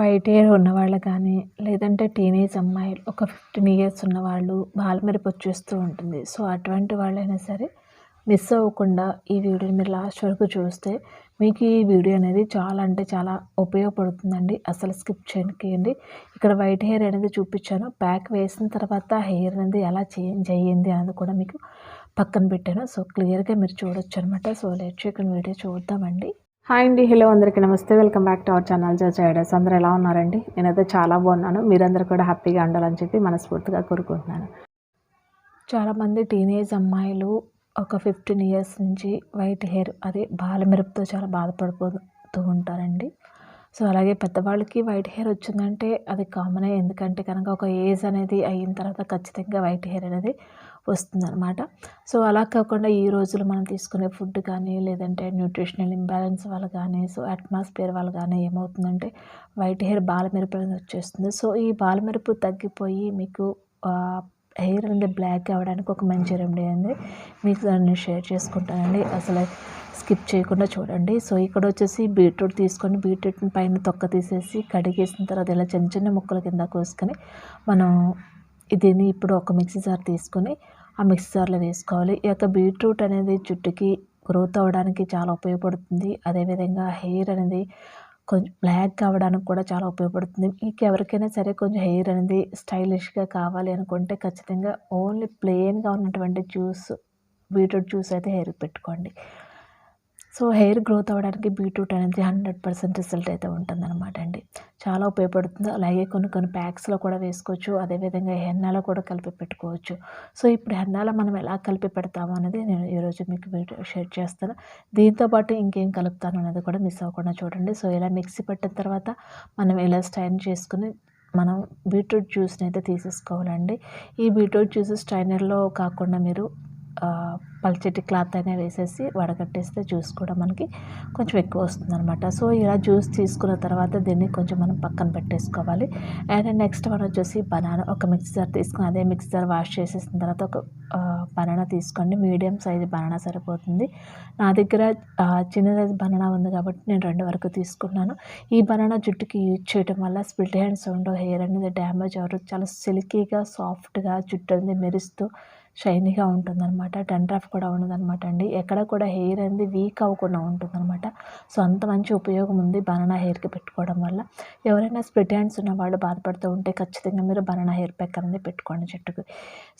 White hair ఉన్నవాళ్ళు కానీ లేదంటే టీనేజ్ అమ్మాయిలు ఒక ఫిఫ్టీన్ ఇయర్స్ ఉన్నవాళ్ళు బాలమెరుపు వచ్చేస్తూ ఉంటుంది. సో అటువంటి వాళ్ళైనా సరే మిస్ అవ్వకుండా ఈ వీడియోని మీరు లాస్ట్ వరకు చూస్తే మీకు ఈ వీడియో అనేది చాలా అంటే చాలా ఉపయోగపడుతుందండి. అసలు స్కిప్ చేయండి ఇక్కడ వైట్ హెయిర్ అనేది చూపించాను. ప్యాక్ వేసిన తర్వాత హెయిర్ అనేది ఎలా చేంజ్ అయ్యింది అనేది కూడా మీకు పక్కన పెట్టాను. సో క్లియర్గా మీరు చూడొచ్చు అనమాట సో లేట్ చేయకుండా వీడియో చూద్దామండి. హాయ్ అండి హలో అందరికీ నమస్తే. Welcome back to our channel జజ్ అందరూ ఎలా ఉన్నారండి? నేనైతే చాలా బాగున్నాను. మీరందరూ కూడా హ్యాపీగా ఉండాలని చెప్పి మనస్ఫూర్తిగా కోరుకుంటున్నాను. చాలామంది టీనేజ్ అమ్మాయిలు ఒక ఫిఫ్టీన్ ఇయర్స్ నుంచి వైట్ హెయిర్ అదే బాలమెరుపుతో చాలా బాధపడిపోతూ ఉంటారండి. సో అలాగే పెద్దవాళ్ళకి వైట్ హెయిర్ వచ్చిందంటే అది కామనే ఎందుకంటే కనుక ఒక ఏజ్ అనేది అయిన తర్వాత ఖచ్చితంగా వైట్ హెయిర్ అనేది వస్తుందన్నమాట. సో అలా కాకుండా ఈ రోజులు మనం తీసుకునే ఫుడ్ కానీ లేదంటే న్యూట్రిషనల్ ఇంబ్యాలెన్స్ వల్ల కానీ సో అట్మాస్ఫియర్ వల్ల కానీ ఏమవుతుందంటే వైట్ హెయిర్ బాలమెరుపు అనేది వచ్చేస్తుంది. సో ఈ బాలమెరుపు తగ్గిపోయి మీకు హెయిర్ అనేది బ్లాక్ అవ్వడానికి ఒక మంచి రెమెడీ అనేది మీకు దాన్ని షేర్ చేసుకుంటానండి. అసలు స్కిప్ చేయకుండా చూడండి. సో ఇక్కడ వచ్చేసి బీట్రూట్ తీసుకొని బీట్రూట్ పైన తొక్క తీసేసి కడిగేసిన తర్వాత ఇలా చిన్న చిన్న ముక్కల కింద కోసుకొని మనం దీన్ని ఇప్పుడు ఒక మిక్సీ జార్ తీసుకొని ఆ మిక్సీ జార్లో వేసుకోవాలి. ఈ యొక్క బీట్రూట్ అనేది జుట్టుకి గ్రోత్ అవ్వడానికి చాలా ఉపయోగపడుతుంది. అదేవిధంగా హెయిర్ అనేది కొంచెం బ్లాక్ కావడానికి కూడా చాలా ఉపయోగపడుతుంది. మీకు ఎవరికైనా సరే కొంచెం హెయిర్ అనేది స్టైలిష్గా కావాలి అనుకుంటే ఖచ్చితంగా ఓన్లీ ప్లెయిన్గా ఉన్నటువంటి జ్యూస్ బీట్రూట్ జ్యూస్ అయితే హెయిర్కి పెట్టుకోండి. సో హెయిర్ గ్రోత్ అవ్వడానికి బీట్రూట్ అనేది హండ్రెడ్ పర్సెంట్ రిజల్ట్ అయితే ఉంటుందన్నమాట అండి. చాలా ఉపయోగపడుతుంది. అలాగే కొన్ని కొన్ని ప్యాక్స్లో కూడా వేసుకోవచ్చు. అదేవిధంగా హెన్నాలో కూడా కలిపి పెట్టుకోవచ్చు. సో ఇప్పుడు హెన్నాలో మనం ఎలా కలిపి పెడతాము అనేది నేను ఈరోజు మీకు వీడియో షేర్ చేస్తాను. దీంతోపాటు ఇంకేం కలుపుతాను అనేది కూడా మిస్ అవ్వకుండా చూడండి. సో ఇలా మిక్సీ పెట్టిన తర్వాత మనం ఇలా స్టైన్ చేసుకుని మనం బీట్రూట్ జ్యూస్ని అయితే తీసేసుకోవాలండి. ఈ బీట్రూట్ జ్యూస్ స్టైనర్లో కాకుండా మీరు పల్చటి క్లాత్ అయినా వేసేసి వడగట్టేస్తే జ్యూస్ కూడా మనకి కొంచెం ఎక్కువ వస్తుంది అనమాట సో ఇలా జ్యూస్ తీసుకున్న తర్వాత దీన్ని కొంచెం మనం పక్కన పెట్టేసుకోవాలి. అండ్ నెక్స్ట్ మనం వచ్చేసి బనానా ఒక మిక్సర్ తీసుకుని అదే మిక్సర్ వాష్ చేసేసిన తర్వాత ఒక బనానా తీసుకోండి. మీడియం సైజ్ బనానా సరిపోతుంది. నా దగ్గర చిన్న సైజ్ బనానా ఉంది కాబట్టి నేను రెండు వరకు తీసుకున్నాను. ఈ బనానా జుట్టుకి యూజ్ చేయడం వల్ల స్ప్లిట్ హ్యాండ్స్ ఉండవు హెయిర్ అనేది డ్యామేజ్ అవ్వరు చాలా సిల్కీగా సాఫ్ట్గా జుట్టు అనేది మెరుస్తూ షైనీగా ఉంటుందన్నమాట డండ్రఫ్ కూడా ఉండదన్నమాట అండి. ఎక్కడ కూడా హెయిర్ అనేది వీక్ అవ్వకుండా ఉంటుందన్నమాట. సో అంత మంచి ఉపయోగం ఉంది బనానా హెయిర్కి పెట్టుకోవడం వల్ల. ఎవరైనా స్ప్లిట్ హ్యాండ్స్ ఉన్న వాళ్ళు బాధపడుతూ ఉంటే ఖచ్చితంగా మీరు బనానా హెయిర్ ప్యాక్ అనేది పెట్టుకోండి చెట్టుకు.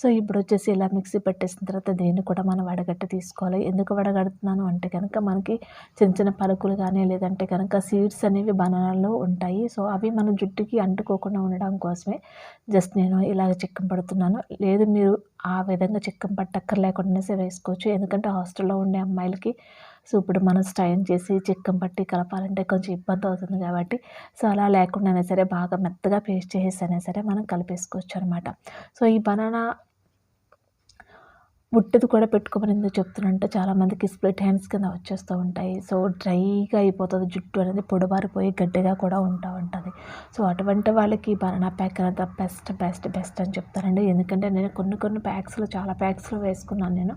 సో ఇప్పుడు వచ్చేసి ఇలా మిక్సీ పెట్టేసిన తర్వాత దీన్ని కూడా మనం వడగట్టి తీసుకోవాలి. ఎందుకు వడగడుతున్నాను అంటే కనుక మనకి చిన్న చిన్న పలుకులు కానీ లేదంటే కనుక సీడ్స్ అనేవి బనానాలో ఉంటాయి. సో అవి మన జుట్టుకి అంటుకోకుండా ఉండడం కోసమే జస్ట్ నేను ఇలాగ చిక్కం పడుతున్నాను లేదు మీరు ఆ విధంగా చిక్కం పట్టక్కర్ లేకుండా వేసుకోవచ్చు ఎందుకంటే హాస్టల్లో ఉండే అమ్మాయిలకి సో ఇప్పుడు మనం స్టైన్ చేసి చిక్కం పట్టి కలపాలంటే కొంచెం ఇబ్బంది అవుతుంది కాబట్టి. సో అలా లేకుండానే సరే బాగా మెత్తగా పేస్ట్ చేసేసైనా సరే మనం కలిపేసుకోవచ్చు అనమాట సో ఈ బనానా ముట్టది కూడా పెట్టుకోమని ఎందుకు చెప్తున్నంటే చాలామందికి స్ప్లిట్ హ్యాండ్స్ కింద వచ్చేస్తూ ఉంటాయి. సో డ్రైగా అయిపోతుంది జుట్టు అనేది పొడబారిపోయి గడ్డిగా కూడా ఉంటా ఉంటుంది సో అటువంటి వాళ్ళకి బనానా ప్యాక్ అనేది బెస్ట్ బెస్ట్ బెస్ట్ అని చెప్తానండి ఎందుకంటే నేను కొన్ని కొన్ని ప్యాక్స్లో చాలా ప్యాక్స్లో వేసుకున్నాను నేను.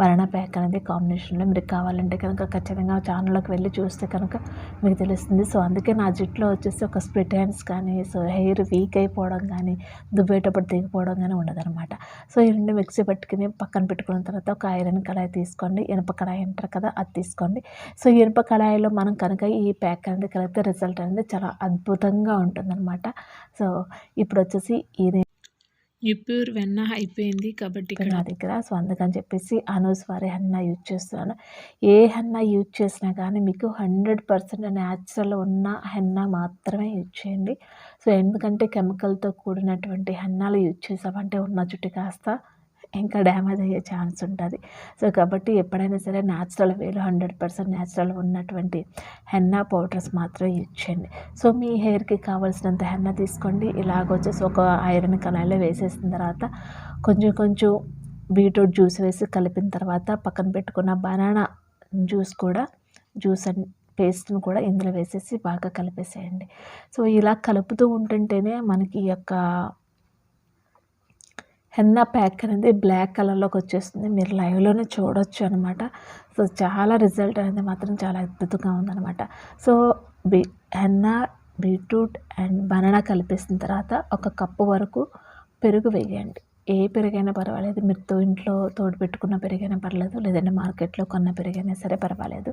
బనానా ప్యాక్ అనేది కాంబినేషన్లో మీరు కావాలంటే కనుక ఖచ్చితంగా ఛానల్లోకి వెళ్ళి చూస్తే కనుక మీకు తెలుస్తుంది. సో అందుకే నా జుట్టులో వచ్చేసి ఒక స్ప్లిట్ హ్యాండ్స్ కానీ సో హెయిర్ వీక్ అయిపోవడం కానీ దుబ్బేటప్పుడు దిగిపోవడం కానీ ఉండదన్నమాట. సో ఈ రెండు మిక్సీ పట్టుకుని పక్కన పెట్టుకున్న తర్వాత ఒక ఐరన్ కళాయి తీసుకోండి. ఇనుప కళాయి అంటారు కదా అది తీసుకోండి. సో ఇనుప కళాయిలో మనం కనుక ఈ ప్యాక్ అనేది కలిగితే రిజల్ట్ అనేది చాలా అద్భుతంగా ఉంటుందన్నమాట. సో ఇప్పుడు వచ్చేసి ఇది ప్యూర్ వెన్న అయిపోయింది కాబట్టి ఇక్కడ నా దగ్గర. సో అందుకని చెప్పేసి అనూస్ వారి హెన్న యూజ్ చేస్తున్నాను. ఏ హెన్న యూజ్ చేసినా కానీ మీకు హండ్రెడ్ పర్సెంట్ న్యాచురల్ ఉన్న హెన్న మాత్రమే యూజ్ చేయండి. సో ఎందుకంటే కెమికల్తో కూడినటువంటి హెన్నాలు యూజ్ చేసామంటే ఉన్న చుట్టు కాస్త ఇంకా డ్యామేజ్ అయ్యే ఛాన్స్ ఉంటుంది. సో కాబట్టి ఎప్పుడైనా సరే న్యాచురల్ వేలో హండ్రెడ్ పర్సెంట్ న్యాచురల్ ఉన్నటువంటి హెన్నా పౌడర్స్ మాత్రం యూజ్ చేయండి. సో మీ హెయిర్కి కావాల్సినంత హెన్నా తీసుకోండి. ఇలాగ వచ్చేసి ఒక ఐరన్ కళాయిలో వేసేసిన తర్వాత కొంచెం కొంచెం బీట్రూట్ జ్యూస్ వేసి కలిపిన తర్వాత పక్కన పెట్టుకున్న బనానా జ్యూస్ కూడా జ్యూస్ అండ్ పేస్ట్ని కూడా ఇందులో వేసేసి బాగా కలిపేసేయండి. సో ఇలా కలుపుతూ ఉంటుంటేనే మనకి ఈ యొక్క హెన్నా ప్యాక్ అనేది బ్లాక్ కలర్లోకి వచ్చేస్తుంది. మీరు లైవ్లోనే చూడొచ్చు అనమాట సో చాలా రిజల్ట్ అనేది మాత్రం చాలా అద్భుతంగా ఉందనమాట సో బీ హెన్నా బీట్రూట్ అండ్ బనానా కలిపేసిన తర్వాత ఒక కప్పు వరకు పెరుగు వేయండి. ఏ పెరుగైనా పర్వాలేదు. మీరు ఇంట్లో తోడు పెట్టుకున్న పెరుగైనా పర్లేదు. లేదంటే మార్కెట్లో కొన్న పెరుగైనా సరే పర్వాలేదు.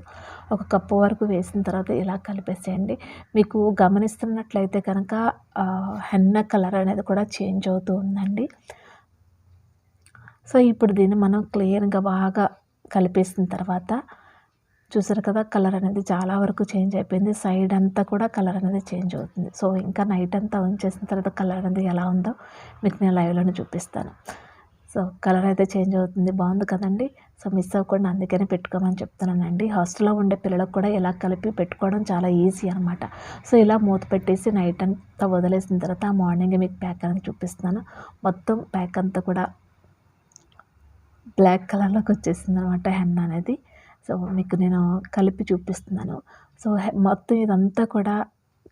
ఒక కప్పు వరకు వేసిన తర్వాత ఇలా కలిపేసేయండి. మీకు గమనిస్తున్నట్లయితే కనుక హెన్న కలర్ అనేది కూడా చేంజ్ అవుతూ ఉందండి. సో ఇప్పుడు దీన్ని మనం క్లియర్గా బాగా కలిపేసిన తర్వాత చూసారు కదా కలర్ అనేది చాలా వరకు చేంజ్ అయిపోయింది. సైడ్ అంతా కూడా కలర్ అనేది చేంజ్ అవుతుంది. సో ఇంకా నైట్ అంతా ఉంచేసిన తర్వాత కలర్ అనేది ఎలా ఉందో మీకు నేను లైవ్లోనే చూపిస్తాను. సో కలర్ అయితే చేంజ్ అవుతుంది. బాగుంది కదండి? సో మిస్ అవ్వకుండా అందుకనే పెట్టుకోమని చెప్తున్నానండి. హాస్టల్లో ఉండే పిల్లలకు కూడా ఇలా కలిపి పెట్టుకోవడం చాలా ఈజీ అనమాట సో ఇలా మూత పెట్టేసి నైట్ అంతా వదిలేసిన తర్వాత మార్నింగ్ మీకు ప్యాక్ అనేది చూపిస్తున్నాను. మొత్తం ప్యాక్ అంతా కూడా బ్లాక్ కలర్లోకి వచ్చేసింది అనమాట హెన్ అనేది. సో మీకు నేను కలిపి చూపిస్తున్నాను. సో మొత్తం ఇదంతా కూడా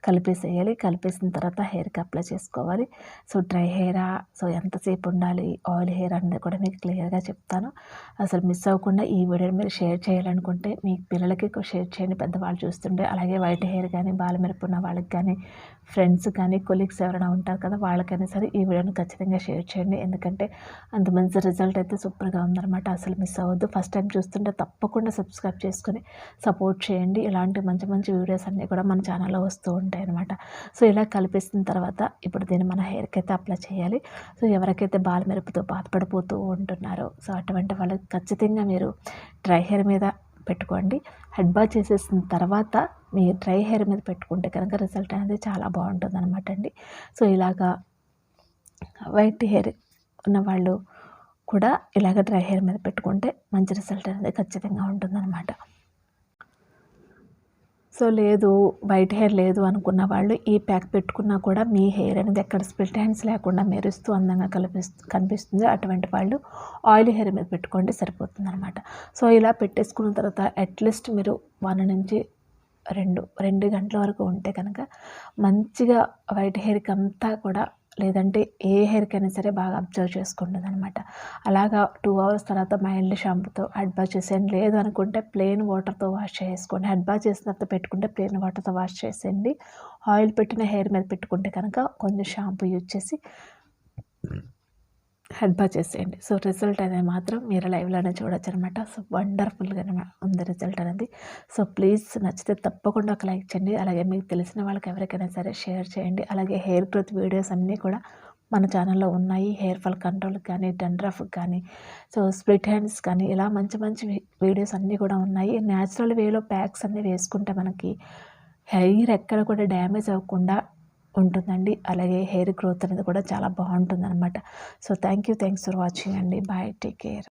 కలిపేసేయాలి. కలిపేసిన తర్వాత హెయిర్కి అప్లై చేసుకోవాలి. సో డ్రై హెయిరా సో ఎంతసేపు ఉండాలి ఆయిల్ హెయిర్ అనేది కూడా మీకు క్లియర్గా చెప్తాను. అసలు మిస్ అవ్వకుండా ఈ వీడియోని మీరు షేర్ చేయాలనుకుంటే మీ పిల్లలకి షేర్ చేయండి. పెద్దవాళ్ళు చూస్తుంటే అలాగే వైట్ హెయిర్ కానీ బాలమెరుపు ఉన్న వాళ్ళకి కానీ ఫ్రెండ్స్ కానీ కొలీగ్స్ ఎవరైనా ఉంటారు కదా వాళ్ళకైనా సరే ఈ వీడియోని ఖచ్చితంగా షేర్ చేయండి. ఎందుకంటే అంత మంచి రిజల్ట్ అయితే సూపర్గా ఉందన్నమాట. అసలు మిస్ అవ్వద్దు. ఫస్ట్ టైం చూస్తుంటే తప్పకుండా సబ్స్క్రైబ్ చేసుకొని సపోర్ట్ చేయండి. ఇలాంటి మంచి మంచి వీడియోస్ అన్నీ కూడా మన ఛానల్లో వస్తూ ఉంటాయి. అనమాట సో ఇలా కలిపేసిన తర్వాత ఇప్పుడు దీన్ని మన హెయిర్కి అయితే అప్లై చేయాలి. సో ఎవరికైతే బాలమెరుపుతో బాధపడిపోతూ ఉంటున్నారో సో అటువంటి వాళ్ళకి ఖచ్చితంగా మీరు డ్రై హెయిర్ మీద పెట్టుకోండి. హెడ్ బాత్ చేసేసిన తర్వాత మీ డ్రై హెయిర్ మీద పెట్టుకుంటే కనుక రిజల్ట్ అనేది చాలా బాగుంటుంది అనమాట అండి. సో ఇలాగా వైట్ హెయిర్ ఉన్న వాళ్ళు కూడా ఇలాగ డ్రై హెయిర్ మీద పెట్టుకుంటే మంచి రిజల్ట్ అనేది ఖచ్చితంగా ఉంటుందన్నమాట. సో లేదు వైట్ హెయిర్ లేదు అనుకున్న వాళ్ళు ఈ ప్యాక్ పెట్టుకున్నా కూడా మీ హెయిర్ అనేది ఎక్కడ స్ప్లిట్ హ్యాండ్స్ లేకుండా మెరుస్తూ అందంగా కనిపిస్తు కనిపిస్తుంది అటువంటి వాళ్ళు ఆయిల్ హెయిర్ మీద పెట్టుకోండి సరిపోతుంది అనమాట సో ఇలా పెట్టేసుకున్న తర్వాత అట్లీస్ట్ మీరు వన్ నుంచి రెండు రెండు గంటల వరకు ఉంటే కనుక మంచిగా వైట్ హెయిర్కి అంతా కూడా లేదంటే ఏ హెయిర్కి అయినా సరే బాగా అబ్జర్వ్ చేసుకుంటుంది అనమాట అలాగా టూ అవర్స్ తర్వాత మైల్డ్ షాంపూతో హెడ్ బాత్ చేసేయండి. లేదు అనుకుంటే ప్లెయిన్ వాటర్తో వాష్ చేసుకోండి. హెడ్ బాత్ చేసిన తర్వాత పెట్టుకుంటే ప్లెయిన్ వాటర్తో వాష్ చేసేయండి. ఆయిల్ పెట్టిన హెయిర్ మీద పెట్టుకుంటే కనుక కొంచెం షాంపూ యూజ్ చేసి హెడ్ చేసేయండి. సో రిజల్ట్ అనేది మాత్రం మీరు లైవ్లోనే చూడొచ్చు అనమాట సో వండర్ఫుల్గా ఉంది రిజల్ట్ అనేది. సో ప్లీజ్ నచ్చితే తప్పకుండా ఒక లైక్ చేయండి. అలాగే మీకు తెలిసిన వాళ్ళకి ఎవరికైనా సరే షేర్ చేయండి. అలాగే హెయిర్ గ్రోత్ వీడియోస్ అన్నీ కూడా మన ఛానల్లో ఉన్నాయి. హెయిర్ ఫాల్ కంట్రోల్ కానీ డండ్రఫ్ కానీ సో స్ప్లిట్ హ్యాండ్స్ కానీ ఇలా మంచి మంచి వీడియోస్ అన్నీ కూడా ఉన్నాయి. న్యాచురల్ వేలో ప్యాక్స్ అన్నీ వేసుకుంటే మనకి హెయిర్ ఎక్కడ కూడా డ్యామేజ్ అవ్వకుండా ఉంటుందండి. అలాగే హెయిర్ గ్రోత్ అనేది కూడా చాలా బాగుంటుంది అనమాట so thank you thanks for watching అండి. బాయ్. Take care.